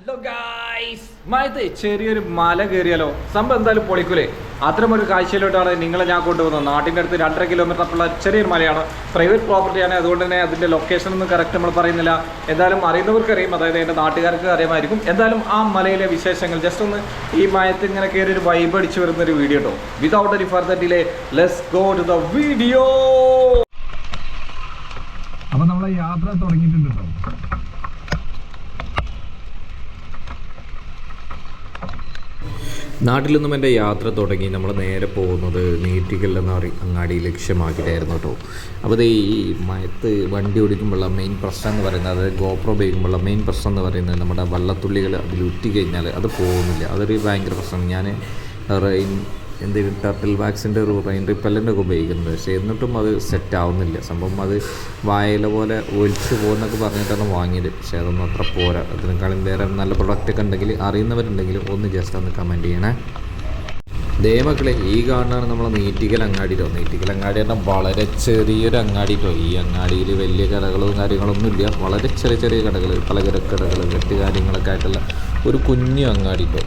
Hello guys മയത്തെ ചെറിയൊരു മല കയറിയാലോ? സംഭവം എന്തായാലും പൊളിക്കൂലേ? അത്തരമൊരു കാഴ്ചയിലോട്ടാണ് നിങ്ങളെ ഞാൻ കൊണ്ടുപോകുന്നത് നാട്ടിന്റെ അടുത്ത് രണ്ടര കിലോമീറ്റർ അപ്പുള്ള ചെറിയൊരു മലയാണ്. പ്രൈവറ്റ് പ്രോപ്പർട്ടിയാണ് അതുകൊണ്ട് തന്നെ അതിന്റെ ലൊക്കേഷൻ ഒന്നും കറക്റ്റ് നമ്മൾ പറയുന്നില്ല. എന്തായാലും അറിയുന്നവർക്ക് അറിയും അതായത് എന്റെ നാട്ടുകാർക്ക് അറിയാമായിരിക്കും. എന്തായാലും ആ മലയിലെ വിശേഷങ്ങൾ. ജസ്റ്റ് ഒന്ന് ഈ മയത്ത് ഇങ്ങനെ കയറി ഒരു വൈബ് അടിച്ച് വരുന്ന ഒരു വീഡിയോ കേട്ടോ without any further delay let's go to the video അപ്പോൾ നമ്മളെ യാത്ര തുടങ്ങിയിട്ടുണ്ട് കേട്ടോ നാട്ടിൽ നിന്നും എന്റെ യാത്ര തുടങ്ങി നമ്മൾ നേരെ പോകുന്നത് നീറ്റിക്കൽ എന്ന പറയും അങ്ങാടി ലക്ഷ്യമാക്കിയിട്ടായിരുന്നു കേട്ടോ. അപ്പോൾ ഈ മയത്ത് വണ്ടി ഓടിക്കുമ്പോഴുള്ള മെയിൻ പ്രശ്നം എന്ന് പറയുന്നത് അതായത് ഗോപ്രോ ഉപയോഗിക്കുമ്പോഴുള്ള മെയിൻ പ്രശ്നം എന്ന് പറയുന്നത് നമ്മുടെ വള്ളത്തുള്ളികൾ അതിൽ ഉറ്റി കഴിഞ്ഞാൽ അത് പോകുന്നില്ല. അതൊരു ഭയങ്കര പ്രശ്നം ഞാൻ റെയിൻ എന്തെങ്കിലും ടർട്ടിൽ വാക്സിന്റെ ഒരു റെയിൻ റിപ്പല്ലന്റ് ഒക്കെ ഉപയോഗിക്കുന്നുണ്ട്. പക്ഷേ എന്നിട്ടും അത് സെറ്റ് ആവുന്നില്ല. സംഭവം അത് വായല പോലെ ഒലിച്ച് പോകുന്നൊക്കെ പറഞ്ഞിട്ടാണ് വാങ്ങിയത്. പക്ഷേ അതൊന്നും അത്ര പോരാ. അതിനേക്കാളും വേറെ നല്ല പ്രൊഡക്റ്റ് ഒക്കെ ഉണ്ടെങ്കിൽ അറിയുന്നവരുണ്ടെങ്കിൽ ഒന്ന് ജസ്റ്റ് ഒന്ന് കമന്റ് ചെയ്യണേ. ദേവക്കളെ ഈ കാണുന്നതാണ് നമ്മൾ നീറ്റിക്കൽ അങ്ങാടിയിട്ടോ നീറ്റിക്കൽ അങ്ങാടി പറഞ്ഞാൽ വളരെ ചെറിയൊരു അങ്ങാടിയിട്ടോ ഈ അങ്ങാടിയിൽ വലിയ കടകളും കാര്യങ്ങളൊന്നുമില്ല വളരെ ചെറിയ ചെറിയ കടകൾ പലചരക്ക് കടകൾ വെട്ട് കാര്യങ്ങളൊക്കെ ആയിട്ടുള്ള ഒരു കുഞ്ഞു അങ്ങാടിട്ടോ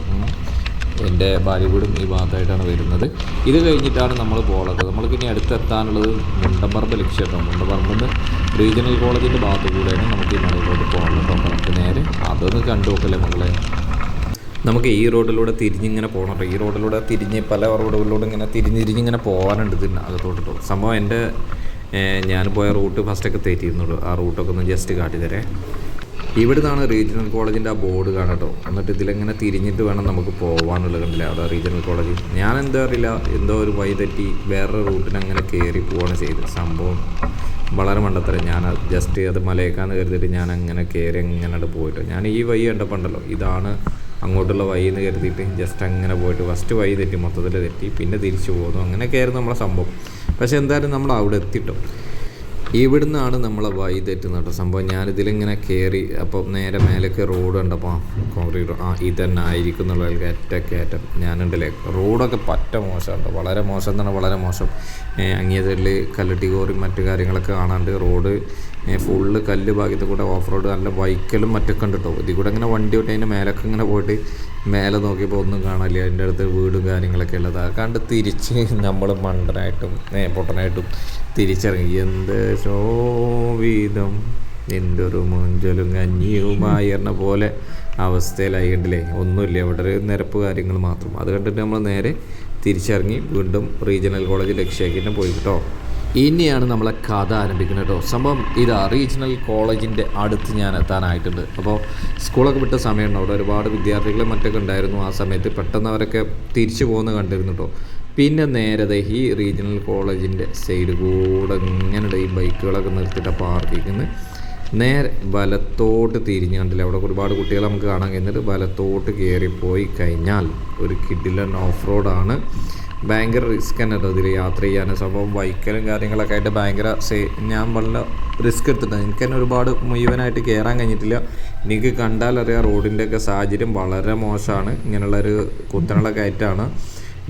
എന്റെ ഭാര്യവീടും ഈ ഭാഗത്തായിട്ടാണ് വരുന്നത്. ഇത് കഴിഞ്ഞിട്ടാണ് നമ്മൾ പോകുന്നത് നമ്മൾക്ക് ഇനി അടുത്തെത്താനുള്ളത് മുണ്ടമ്പറമ്പ് ലക്ഷ്യം കേട്ടോ മുണ്ടമ്പറമ്പിൽ നിന്ന് റീജിയണൽ കോളേജിന്റെ ഭാഗത്ത് കൂടെയാണ് നമുക്ക് ഈ മലയിലോട്ട് പോകാനുള്ളത്. അപ്പോൾ നമുക്ക് നേരെ അതൊന്ന് കണ്ടു നോക്കല്ലേ മക്കളെ? നമുക്ക് ഈ റോഡിലൂടെ തിരിഞ്ഞിങ്ങനെ പോകണം കേട്ടോ. ഈ റോഡിലൂടെ തിരിഞ്ഞ് പല റോഡുകളിലൂടെ ഇങ്ങനെ തിരിഞ്ഞ് തിരിഞ്ഞിങ്ങനെ പോകാനുണ്ട് ഇതിന് അകത്തോട്ട് സംഭവം എന്റെ ഞാൻ പോയ റൂട്ട് ഫസ്റ്റൊക്കെ തെറ്റിയിരുന്നുള്ളൂ. ആ റൂട്ടൊക്കെ ഒന്ന് ജസ്റ്റ് കാട്ടിത്തരേ. ഇവിടുന്നാണ് റീജിയണൽ കോളേജിന്റെ ആ ബോർഡ് കാണട്ടോ. എന്നിട്ട് ഇതിലെങ്ങനെ തിരിഞ്ഞിട്ട് വേണം നമുക്ക് പോകാനുള്ള കണ്ടില്ല? അതാ റീജിയണൽ കോളേജ് ഞാൻ എന്താ അറിയില്ല എന്തോ ഒരു വഴി തെറ്റി വേറൊരു റൂട്ടിന് അങ്ങനെ കയറി പോവാണ് ചെയ്തത് സംഭവം വളരെ മണ്ടത്തരം. ഞാൻ ജസ്റ്റ് അത് മലയേക്കാന്ന് കരുതിയിട്ട് ഞാൻ അങ്ങനെ കയറി അങ്ങനെ പോയിട്ട്. ഞാൻ ഈ വഴി കണ്ടപ്പോണ്ടല്ലോ. ഇതാണ് അങ്ങോട്ടുള്ള വഴി എന്ന് കരുതിയിട്ട് ജസ്റ്റ് അങ്ങനെ പോയിട്ട് ഫസ്റ്റ് വഴി തെറ്റി മൊത്തത്തിൽ തെറ്റി പിന്നെ തിരിച്ചു പോകുന്നു അങ്ങനെയൊക്കെയായിരുന്നു നമ്മളെ സംഭവം. പക്ഷേ എന്തായാലും നമ്മൾ അവിടെ എത്തിട്ടോ. ഇവിടുന്നാണ് നമ്മളെ വഴി തെറ്റുന്നത് കേട്ടോ. സംഭവം ഞാനിതിലിങ്ങനെ കയറി അപ്പോൾ നേരെ മേലേക്ക് റോഡ് കണ്ടപ്പോൾ കോൺക്രീറ്റ് ആ ഇത് തന്നെ ആയിരിക്കും എന്നുള്ള കയറ്റ കയറ്റം ഞാനുണ്ടല്ലേ. റോഡൊക്കെ പറ്റ മോശം കേട്ടോ. വളരെ മോശം എന്ന് പറഞ്ഞാൽ വളരെ മോശം. അങ്ങേ കല്ലട്ടി കോറി മറ്റു കാര്യങ്ങളൊക്കെ കാണാണ്ട് റോഡ് ഫുള്ള് കല്ല് ഭാഗ്യത്തിൽ കൂടെ ഓഫ് റോഡ് നല്ല വൈക്കലും മറ്റൊക്കെ ഉണ്ട് കേട്ടോ. ഇതിൽ കൂടെ ഇങ്ങനെ വണ്ടി വിട്ട് അതിന്റെ മേലൊക്കെ ഇങ്ങനെ പോയിട്ട് മേലെ നോക്കിയപ്പോൾ ഒന്നും കാണാനില്ല. അതിന്റെ അടുത്ത് വീടും കാര്യങ്ങളൊക്കെ ഉള്ളത്. അത് കണ്ട് തിരിച്ച് നമ്മൾ മണ്ടനായിട്ടും പൊട്ടനായിട്ടും തിരിച്ചിറങ്ങി. എന്ത് ശോഭിതം. എന്തൊരു മുഞ്ചലും കഞ്ഞിയുമായി എന്ന പോലെ അവസ്ഥയിലായി കണ്ടില്ലേ? ഒന്നുമില്ല. ഇവിടെ ഒരു നിരപ്പ് കാര്യങ്ങൾ മാത്രം. അത് കണ്ടിട്ട് നമ്മൾ നേരെ തിരിച്ചിറങ്ങി വീണ്ടും റീജിയണൽ കോളേജ് ലക്ഷ്യാക്കി തന്നെ പോയി. കേട്ടോ. ഇനിയാണ് നമ്മളെ കഥ ആരംഭിക്കുന്നത് കേട്ടോ. സംഭവം ഇതാ റീജിയണൽ കോളേജിന്റെ അടുത്ത് ഞാൻ എത്താനായിട്ടുണ്ട്. അപ്പോൾ സ്കൂളൊക്കെ വിട്ട സമയമുണ്ട് അവിടെ ഒരുപാട് വിദ്യാർത്ഥികളും മറ്റൊക്കെ ഉണ്ടായിരുന്നു. ആ സമയത്ത് പെട്ടെന്ന് അവരൊക്കെ തിരിച്ചു പോകുന്ന കണ്ടിരുന്നു കേട്ടോ. പിന്നെ നേരത്തെ ഈ റീജിയണൽ കോളേജിന്റെ സൈഡ് കൂടെ ഇങ്ങനെ ഈ ബൈക്കുകളൊക്കെ നിർത്തിയിട്ട് പാർക്കിക്കുന്ന നേരെ വലത്തോട്ട് തിരിഞ്ഞ് കണ്ടില്ല? അവിടെ ഒരുപാട് കുട്ടികളെ നമുക്ക് കാണാൻ കഴിഞ്ഞിട്ട് വലത്തോട്ട് കയറിപ്പോയി കഴിഞ്ഞാൽ ഒരു കിഡിലൻ ഓഫ് റോഡാണ് ഭയങ്കര റിസ്ക് തന്നെ കേട്ടോ ഇതിൽ യാത്ര ചെയ്യാൻ. സംഭവം ബൈക്കലും കാര്യങ്ങളൊക്കെ ആയിട്ട് ഭയങ്കര സേ ഞാൻ വളരെ റിസ്ക് എടുത്തിട്ടുണ്ട്. എനിക്ക് തന്നെ ഒരുപാട് മുഴുവനായിട്ട് കയറാൻ കഴിഞ്ഞിട്ടില്ല. എനിക്ക് കണ്ടാലറിയാം റോഡിന്റെയൊക്കെ സാഹചര്യം വളരെ മോശമാണ്. ഇങ്ങനെയുള്ളൊരു കുത്തനുള്ള കയറ്റാണ്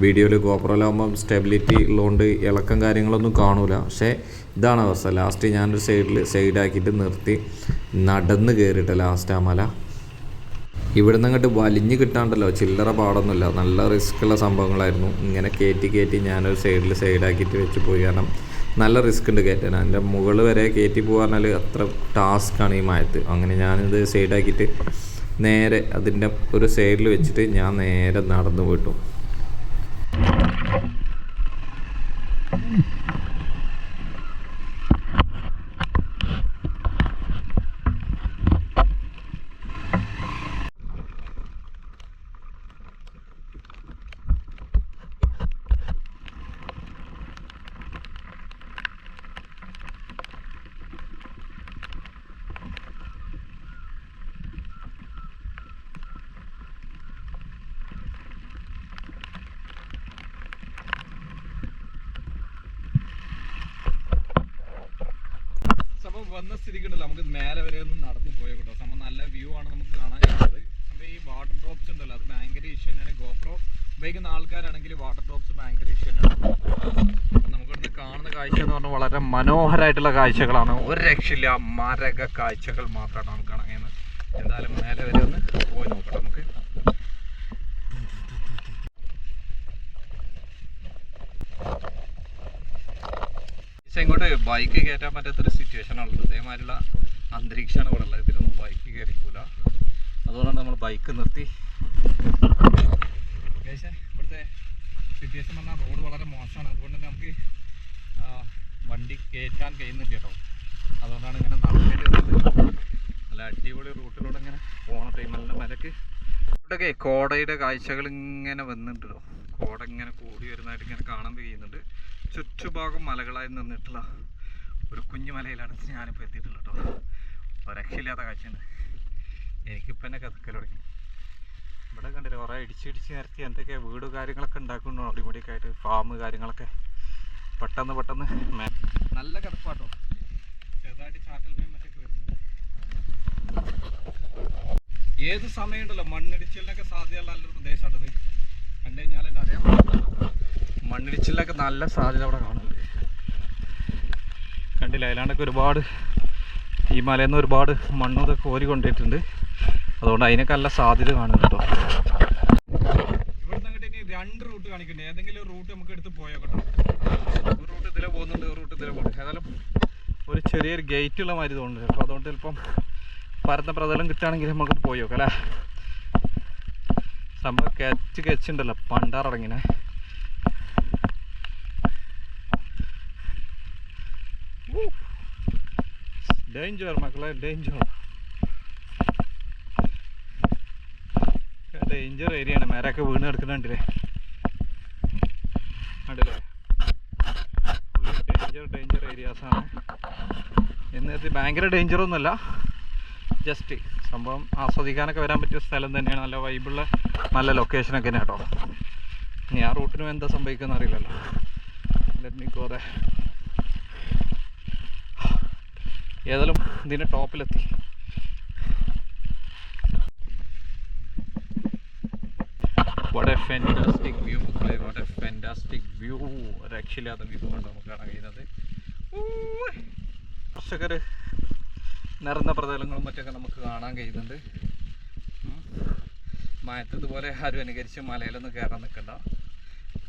വീഡിയോയിൽ ഗോപ്രോലാകുമ്പം സ്റ്റെബിലിറ്റി ഉള്ളതുകൊണ്ട് ഇളക്കം കാര്യങ്ങളൊന്നും കാണൂല. പക്ഷേ ഇതാണ് അവസ്ഥ. ലാസ്റ്റ് ഞാനൊരു സൈഡിൽ സൈഡാക്കിയിട്ട് നിർത്തി നടന്ന് കയറിയിട്ട് ലാസ്റ്റ് ആ മല. ഇവിടുന്ന് അങ്ങോട്ട് വലിഞ്ഞ് കിട്ടാണ്ടല്ലോ ചില്ലറ പാടൊന്നുമില്ല. നല്ല റിസ്ക് ഉള്ള സംഭവങ്ങളായിരുന്നു. ഇങ്ങനെ കയറ്റി കയറ്റി ഞാനൊരു സൈഡിൽ സൈഡാക്കിയിട്ട് വെച്ച് പോയി. കാരണം നല്ല റിസ്ക് ഉണ്ട് കയറ്റാൻ. അതിന്റെ മുകളിൽ വരെ കയറ്റി പോകാന്നാൽ അത്ര ടാസ്ക്കാണ് ഈ മയത്ത്. അങ്ങനെ ഞാനിത് സൈഡാക്കിയിട്ട് നേരെ അതിന്റെ ഒരു സൈഡിൽ വെച്ചിട്ട് ഞാൻ നേരെ നടന്നു പോയിട്ടു സംഭവം വന്ന സ്ഥിതിക്കുണ്ടല്ലോ നമുക്ക് മേലെ വരെ ഒന്ന് നടന്നു പോയോ കേട്ടോ. സംഭവം നല്ല വ്യൂ ആണ് നമുക്ക് കാണാൻ കഴിയുന്നത്. അപ്പൊ ഈ വാട്ടർ ഡ്രോപ്സ് ഉണ്ടല്ലോ. അത് ഭയങ്കര ഇഷ്യൂ തന്നെയാണ്. ഗോപ്രോ ഉപയോഗിക്കുന്ന ആൾക്കാരാണെങ്കിൽ വാട്ടർ ഡ്രോപ്സ് ഭയങ്കര ഇഷ്യൂ തന്നെയാണ്. നമുക്കിവിടുന്ന് കാണുന്ന കാഴ്ച എന്ന് പറഞ്ഞാൽ വളരെ മനോഹരമായിട്ടുള്ള കാഴ്ചകളാണ്. ഒരു രക്ഷയില്ല. മരക കാഴ്ചകൾ മാത്രമാണ് നമുക്ക് കാണാൻ കഴിയുന്നത്. എന്തായാലും മേലെ വരെ ഒന്ന് പോയി നോക്കാം നമുക്ക് പക്ഷെ ഇങ്ങോട്ട് ബൈക്ക് കയറ്റാൻ പറ്റാത്തൊരു സിറ്റുവേഷൻ ഉള്ളത് ഇതേമാതിരിയുള്ള അന്തരീക്ഷമാണ് ഇവിടെ ഉള്ളത്. ഇതിലൊന്നും ബൈക്ക് കയറിക്കൂല. അതുകൊണ്ടാണ് നമ്മൾ ബൈക്ക് നിർത്തി. ഇവിടുത്തെ സിറ്റുവേഷൻ പറഞ്ഞാൽ റോഡ് വളരെ മോശമാണ്. അതുകൊണ്ട് നമുക്ക് വണ്ടി കയറ്റാൻ കഴിയുന്നില്ല കേട്ടോ. അതുകൊണ്ടാണ് ഇങ്ങനെ നടക്കേണ്ടി വന്നത്. നല്ല അടിപൊളി റൂട്ടിലൂടെ ഇങ്ങനെ പോണ ടൈമല്ല മരക്ക് ഇവിടെയൊക്കെ കോടയുടെ കാഴ്ചകൾ ഇങ്ങനെ വന്നിട്ടുണ്ടോ കോട ഇങ്ങനെ കൂടി വരുന്നതായിട്ട് ഇങ്ങനെ കാണാൻ കഴിയുന്നുണ്ട്. ചുറ്റുഭാഗം മലകളായി നിന്നിട്ടുള്ള ഒരു കുഞ്ഞു മലയിലാണ് ഞാനിപ്പോൾ എത്തിയിട്ടുള്ളത് കേട്ടോ. രക്ഷയില്ലാത്ത കാഴ്ചയാണ്. എനിക്കിപ്പോൾ തന്നെ കഥക്കൽ തുടങ്ങി. ഇവിടെ കണ്ടില്ല കുറേ ഇടിച്ചിടിച്ച് നിരത്തി എന്തൊക്കെ വീട് കാര്യങ്ങളൊക്കെ ഉണ്ടാക്കുന്നു. അടിപൊളിയൊക്കെ ആയിട്ട് ഫാം കാര്യങ്ങളൊക്കെ പെട്ടെന്ന് പെട്ടെന്ന് നല്ല കിടപ്പാട്ടോ ചെറുതായിട്ട് ചാറ്റൽ മറ്റൊക്കെ വരുന്നുണ്ട്. ഏത് സമയമുണ്ടല്ലോ മണ്ണിടിച്ചിലിനൊക്കെ സാധ്യതയുള്ള നല്ലൊരു പ്രദേശമാണത് കണ്ടു കഴിഞ്ഞാൽ തന്നെ അറിയാം. മണ്ണിടിച്ചിലിനൊക്കെ നല്ല സാധ്യത അവിടെ കാണുന്നുണ്ട് കണ്ടില്ല അതിലാണ്ടൊക്കെ ഒരുപാട് ഈ മലയിൽ നിന്ന് ഒരുപാട് മണ്ണും ഇതൊക്കെ കോരി കൊണ്ടിട്ടുണ്ട് അതുകൊണ്ട് അതിനൊക്കെ നല്ല സാധ്യത കാണുന്നുണ്ട് കേട്ടോ. രണ്ട് റൂട്ട് കാണിക്കുന്നുണ്ട് ഏതെങ്കിലും ഒരു റൂട്ട് നമുക്ക് എടുത്ത് പോയോ കേട്ടോ. ഒരു റൂട്ട് ഇതിലെ പോകുന്നുണ്ട് ഒരു റൂട്ട് ഇതിലെ പോകുന്നുണ്ട്. ഏതായാലും ഒരു ചെറിയൊരു ഗേറ്റ് ഉള്ള മാതിരി തോന്നുന്നുണ്ട്. അപ്പോൾ അതുകൊണ്ട് ചിലപ്പം പരന്ന പ്രതലം കിട്ടുകയാണെങ്കിൽ നമുക്ക് പോയി നോക്കാം അല്ലേ? സംഭവം കെച്ച് കെച്ചുണ്ടല്ലോ പണ്ടാറടങ്ങിനെ. ഡേഞ്ചർ മക്കളെ ഡേഞ്ചർ ഡേഞ്ചർ ഏരിയ ആണ്. മരമൊക്കെ വീണ് കിടക്കുന്നുണ്ടല്ലേ കണ്ടില്ലേ? ഡേഞ്ചർ ഡേഞ്ചർ ഏരിയാസാണ് എന്നിട്ട് ഭയങ്കര ഡേഞ്ചറൊന്നുമല്ല ജസ്റ്റ് സംഭവം ആസ്വദിക്കാനൊക്കെ വരാൻ പറ്റിയ സ്ഥലം തന്നെയാണ്. നല്ല വൈബുള്ള നല്ല ലൊക്കേഷനൊക്കെ തന്നെ കേട്ടോ. ഇനി ആ റൂട്ടിനും എന്താ സംഭവിക്കുന്ന അറിയില്ലല്ലോ. ലെറ്റ് മീ ഗോ ഏതായാലും ഇതിന്റെ ടോപ്പിലെത്തി. വാട്ട് എ ഫാന്റാസ്റ്റിക് വ്യൂ മക്കളെ. വാട്ട് എ ഫാന്റാസ്റ്റിക് വ്യൂ രക്ഷയില്ലാത്ത വ്യൂ കൊണ്ട് നമുക്ക് കാണാൻ കഴിയുന്നത്? കർഷകർ നിറഞ്ഞ പ്രതലങ്ങളും മറ്റൊക്കെ നമുക്ക് കാണാൻ കഴിയുന്നുണ്ട്. മയത്തതുപോലെ ആരും അനുകരിച്ച് മലയിലൊന്നും കയറാൻ നിൽക്കണ്ട.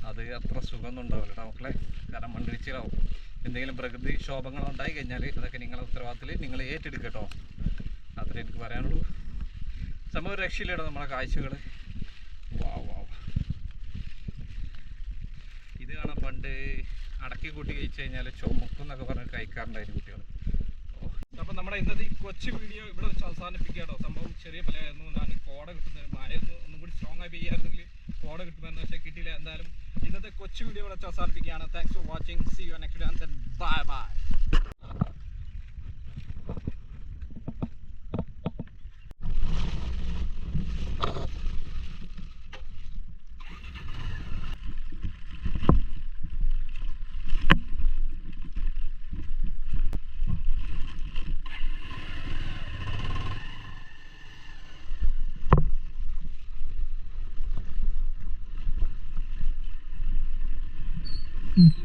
അത് അത്ര സുഖമൊന്നും ഉണ്ടാവില്ല മക്കളെ. കാരണം മണ്ണിടിച്ചിലാവും. എന്തെങ്കിലും പ്രകൃതി ക്ഷോഭങ്ങൾ ഉണ്ടായി കഴിഞ്ഞാൽ അതൊക്കെ നിങ്ങളുടെ ഉത്തരവാദിത്തത്തിൽ നിങ്ങൾ ഏറ്റെടുക്കട്ടോ. അത്രേ എനിക്ക് പറയാനുള്ളൂ. സംഭവം രക്ഷയില്ലട്ടോ നമ്മളെ കാഴ്ചകൾ. വാവ് വാവ് ഇത് കാണാൻ പണ്ട് അടക്കി കൂട്ടി കഴിച്ചു കഴിഞ്ഞാൽ ചുമക്കും എന്നൊക്കെ പറഞ്ഞ് കഴിക്കാറുണ്ടായിരുന്നു കുട്ടികൾ. അപ്പോൾ നമ്മുടെ ഇന്നത്തെ ഈ കൊച്ചു വീഡിയോ ഇവിടെ വെച്ച് അവസാനിപ്പിക്കുകയാണോ സംഭവം ചെറിയ പലയായിരുന്നു. ഞാൻ കോട കിട്ടുന്ന മഴയൊന്നും ഒന്നും കൂടി സ്ട്രോങ് ആയി പെയ്യായിരുന്നെങ്കിൽ കോട കിട്ടുമായിരുന്നു. പക്ഷേ കിട്ടിയില്ല. എന്തായാലും ഇന്നത്തെ കൊച്ചു വീഡിയോ ഇവിടെ വെച്ച് അവസാനിപ്പിക്കുകയാണ്. Thanks for watching see you next Mm.